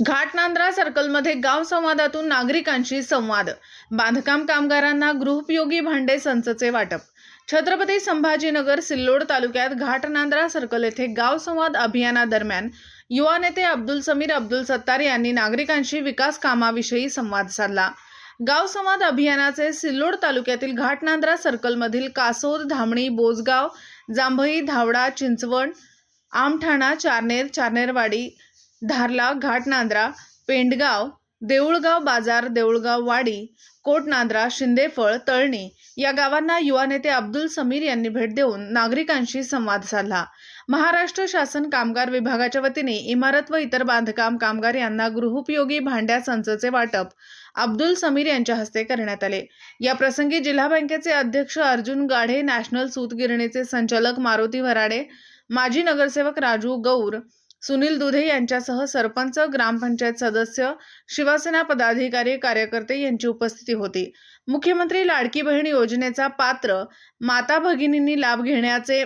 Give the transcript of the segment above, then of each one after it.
घाटनांद्रा सर्कलमध्ये गाव संवादातून नागरिकांशी संवाद. बांधकाम कामगारांना गृहोपयोगी भांडे संचचे वाटप. छत्रपती संभाजीनगर सिल्लोड तालुक्यात घाटनांद्रा सर्कल येथे गाव संवाद अभियानादरम्यान युवा नेते अब्दुल समीर अब्दुल सत्तार यांनी नागरिकांशी विकास कामाविषयी संवाद साधला. गाव संवाद अभियानाचे सिल्लोड तालुक्यातील घाटनांद्रा सर्कलमधील कासोद धामणी बोजगाव जांभई धावडा चिंचवण आमठाणा चारनेर चारनेरवाडी धारला घाटनांद्रा पेंडगाव देऊळगाव बाजार देऊळगाव वाडी कोटनांद्रा शिंदेफळ तळणी या गावांना युवा नेते अब्दुल समीर यांनी भेट देऊन नागरिकांशी संवाद साधला. महाराष्ट्र शासन कामगार विभागाच्या वतीने इमारत व इतर बांधकाम कामगार यांना गृहोपयोगी भांड्या संचचे वाटप अब्दुल समीर यांच्या हस्ते करण्यात आले. या प्रसंगी जिल्हा बँकेचे अध्यक्ष अर्जुन गाढे नॅशनल सूतगिरणीचे संचालक मारुती वराडे माजी नगरसेवक राजू गौर सुनील दुधे यांच्यासह सरपंच ग्रामपंचायत सदस्य शिवसेना पदाधिकारी कार्यकर्ते यांची उपस्थिती होती. मुख्यमंत्री लाडकी बहीण योजनेचा पात्र माता भगिनींनी लाभ घेण्याचे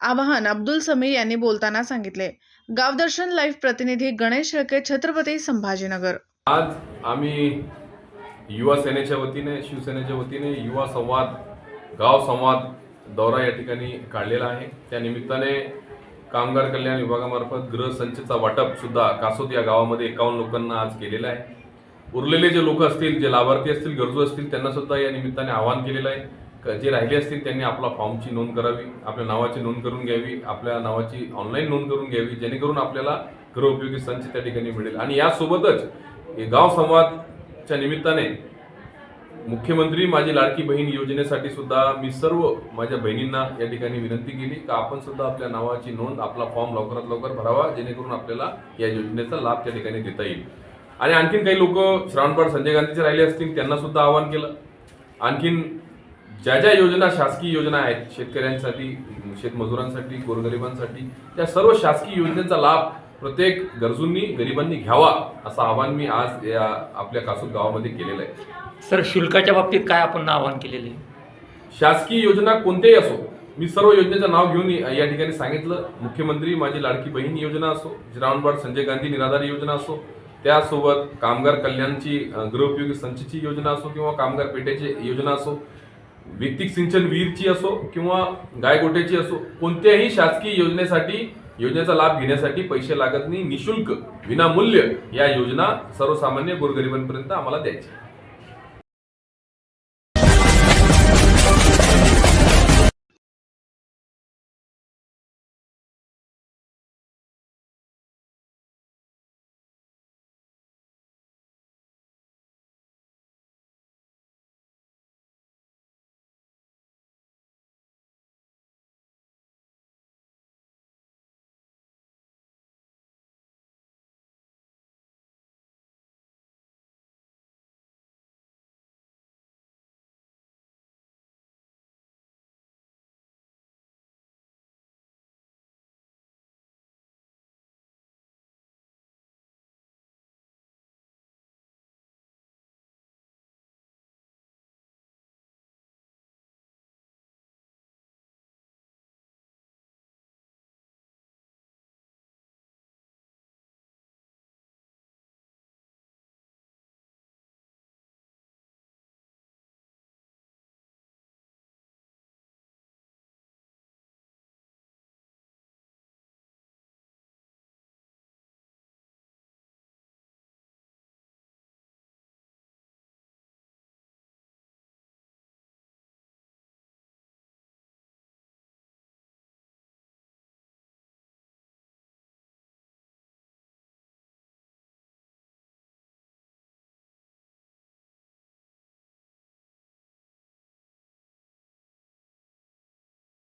आवाहन अब्दुल समीर यांनी बोलताना सांगितले. गावदर्शन लाईव्ह प्रतिनिधी गणेश शेळके छत्रपती संभाजीनगर. आज आम्ही युवा सेनेच्या वतीने शिवसेनेच्या वतीने युवा संवाद गाव संवाद दौरा या ठिकाणी काढलेला आहे. त्या निमित्ताने कामगार कल्याण विभागामार्फत गृहसंचचा वाटप सुद्धा कासोद या गावामध्ये एकावन्न लोकांना आज केलेलं आहे. उरलेले जे लोक असतील जे लाभार्थी असतील गरजू असतील त्यांना सुद्धा या निमित्ताने आवाहन केलेलं आहे. जे राहिले असतील त्यांनी आपला फॉर्मची नोंद करावी आपल्या नावाची नोंद करून घ्यावी आपल्या नावाची ऑनलाईन नोंद करून घ्यावी जेणेकरून आपल्याला गृहोपयोगी संच त्या ठिकाणी मिळेल. आणि यासोबतच हे गाव संवादच्या निमित्ताने मुख्यमंत्री माझी लाडकी बहीण योजनेसाठी सुद्धा मी सर्व माझ्या बहिणींना या ठिकाणी विनंती केली का आपण सुद्धा आपल्या नावाची नोंद आपला फॉर्म लवकरात लवकर भरावा जेणेकरून आपल्याला या योजनेचा लाभ त्या ठिकाणी देता येईल. आणि आणखीन काही लोक श्रावणबाळ संजय गांधीचे राहिले असतील त्यांना सुद्धा आवाहन केलं. आणखीन ज्या ज्या योजना शासकीय योजना आहेत शेतकऱ्यांसाठी शेतमजुरांसाठी गोरगरिबांसाठी त्या सर्व शासकीय योजनेचा लाभ प्रत्येक गरजूंनी गरिबांनी घ्यावा असं आवाहन मी आज या आपल्या कासूर गावामध्ये केलेलं आहे. सर शुल्काच्या बाबतीत काय आपण आवाहन केलेले शासकीय योजना कोणत्याही असो मी सर्व योजनेचं नाव घेऊन या ठिकाणी सांगितलं. मुख्यमंत्री माझी लाडकी बहीण योजना असो जिरावणबाड संजय गांधी निराधार योजना असो त्यासोबत कामगार कल्याणची गृहोपयोगी संचची योजना असो किंवा कामगार पेट्याची योजना असो व्यक्तिक सिंचन विहीरची असो किंवा गायगोट्याची असो कोणत्याही शासकीय योजनेसाठी योजनेचा लाभ घेण्यासाठी पैसे लागत नाही निशुल्क विनामूल्य या योजना सर्वसामान्य गोरगरिबांपर्यंत आम्हाला द्यायची